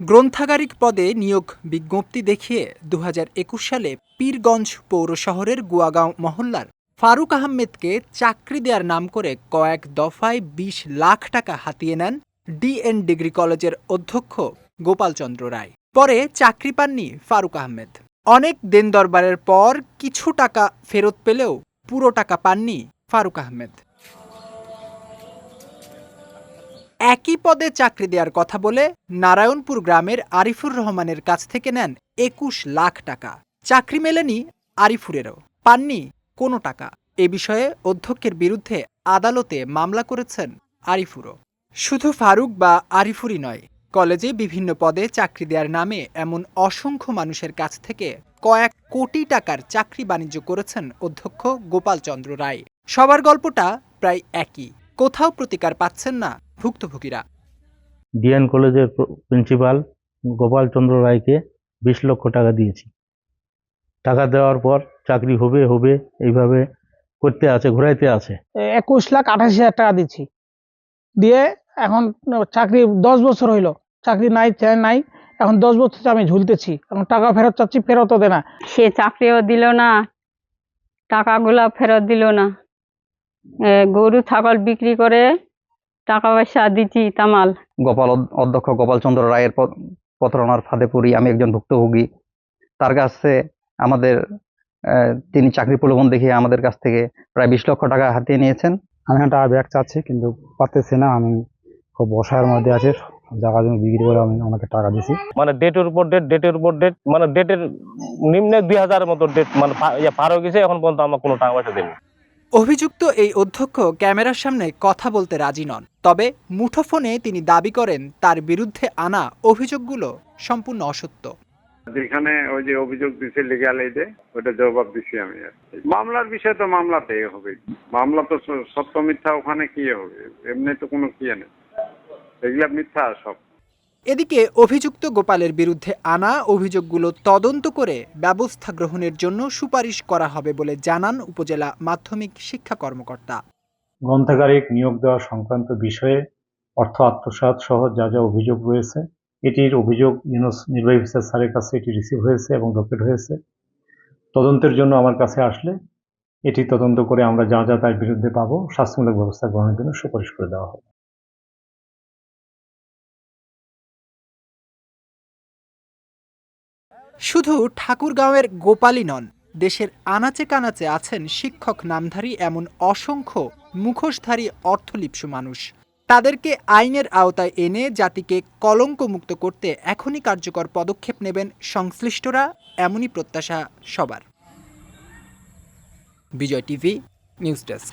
গ্রন্থাগারিক পদে নিয়োগ বিজ্ঞপ্তি দেখিয়ে দু হাজার একুশ সালে পীরগঞ্জ পৌর শহরের গুয়াগাঁও মহল্লার ফারুক আহমেদকে চাকরি দেওয়ার নাম করে কয়েক দফায় বিশ লাখ টাকা হাতিয়ে নেন ডিএন ডিগ্রি কলেজের অধ্যক্ষ গোপালচন্দ্র রায়। পরে চাকরি পাননি ফারুক আহমেদ। অনেক দেন দরবারের পর কিছু টাকা ফেরত পেলেও পুরো টাকা পাননি ফারুক আহমেদ। একই পদে চাকরি দেওয়ার কথা বলে নারায়ণপুর গ্রামের আরিফুর রহমানের কাছ থেকে নেন একুশ লাখ টাকা। চাকরি মেলেনি আরিফুরেরও, পাননি কোনো টাকা। এ বিষয়ে অধ্যক্ষের বিরুদ্ধে আদালতে মামলা করেছেন আরিফুরও। শুধু ফারুক বা আরিফুরই নয়, কলেজে বিভিন্ন পদে চাকরি দেওয়ার নামে এমন অসংখ্য মানুষের কাছ থেকে কয়েক কোটি টাকার চাকরি বাণিজ্য করেছেন অধ্যক্ষ গোপালচন্দ্র রায়। সবার গল্পটা প্রায় একই, কোথাও প্রতিকার পাচ্ছেন না ভুক্তভোগীরা। ডিএন কলেজের প্রিন্সিপাল গোপাল চন্দ্র রায়কে বিশ লক্ষ টাকা দিয়েছি। টাকা দেওয়ার পর চাকরি হবে হবে এইভাবে করতে আছে ঘুরাইতে আছে। একুশ লাখ আঠাশ হাজার টাকা দিচ্ছি। দিয়ে এখন চাকরি দশ বছর হইল। চাকরি নাই চাই নাই। এখন দশ বছর আমি ঝুলতেছি। এখন টাকা ফেরত চাচ্ছি ফেরতও দে না। সে চাকরিও দিল না টাকাগুলো ফেরত দিল না। গরু ছাগল বিক্রি করে টাকা পয়সা দিচ্ছি তামাল গোপাল অধ- অধ্যক্ষ গোপালচন্দ্র রায়ের প্রতারণার ফাঁদে পড়ি আমি একজন ভুক্তভোগী। তার কাছে আমাদের তিনি চাকরি প্রলোভন দেখিয়ে আমাদের কাছ থেকে প্রায় বিশ লক্ষ টাকা হাতিয়ে নিয়েছেন। আমি এখন টাকা ব্যাগ চাচ্ছি কিন্তু পারতেছি না। আমি খুব বসার মধ্যে আছে জায়গা জমি বিক্রি করে আমি ওনাকে টাকা দিছি মানে ডেটের উপর ডেট ডেটের উপর ডেট মানে ডেটের নিম্নে দুই হাজারের মতো ডেট মানে পা- ইয়ে পার হয়ে গেছে এখন পর্যন্ত আমার কোনো টাকা পয়সা দেয়নি। অভিযুক্ত এই অধ্যক্ষ ক্যামেরার সামনে কথা বলতে রাজি নন, তবে মুঠোফোনে তিনি দাবি করেন তার বিরুদ্ধে আনা অভিযোগগুলো সম্পূর্ণ অসত্য। যেখানে ওই যে অভিযোগ দিছে লিগাল এইডে ওটা জবাব দিছি আমি মামলার বিষয় তো মামলাতে হবে। মামলা তো সত্য মিথ্যা ওখানে কি হবে? এমনি তো কোনো কি নেই এগুলা মিথ্যা সব। এদিকে অভিযুক্ত গোপালের বিরুদ্ধে আনা অভিযোগগুলো তদন্ত করে ব্যবস্থা গ্রহণের জন্য সুপারিশ করা হবে বলে জানান উপজেলা মাধ্যমিক শিক্ষা কর্মকর্তা। গ্রন্থাগারিক নিয়োগ দেওয়া সংক্রান্ত বিষয়ে অর্থ আত্মসাৎ সহ যা যা অভিযোগ রয়েছে, এটির অভিযোগ নির্বাহী অফিসার স্যারের কাছে এটি রিসিভ হয়েছে এবং ডকেট হয়েছে। তদন্তের জন্য আমার কাছে আসলে এটি তদন্ত করে আমরা যা যা তার বিরুদ্ধে পাবো, শাস্তিমূলক ব্যবস্থা গ্রহণের জন্য সুপারিশ করে দেওয়া হবে। শুধু ঠাকুরগাঁওয়ের গোপালই নন, দেশের আনাচে কানাচে আছেন শিক্ষক নামধারী এমন অসংখ্য মুখোশধারী অর্থলিপ্সু মানুষ। তাদেরকে আইনের আওতায় এনে জাতিকে কলঙ্কমুক্ত করতে এখনই কার্যকর পদক্ষেপ নেবেন সংশ্লিষ্টরা, এমনই প্রত্যাশা সবার। Bijoy TV, news desk.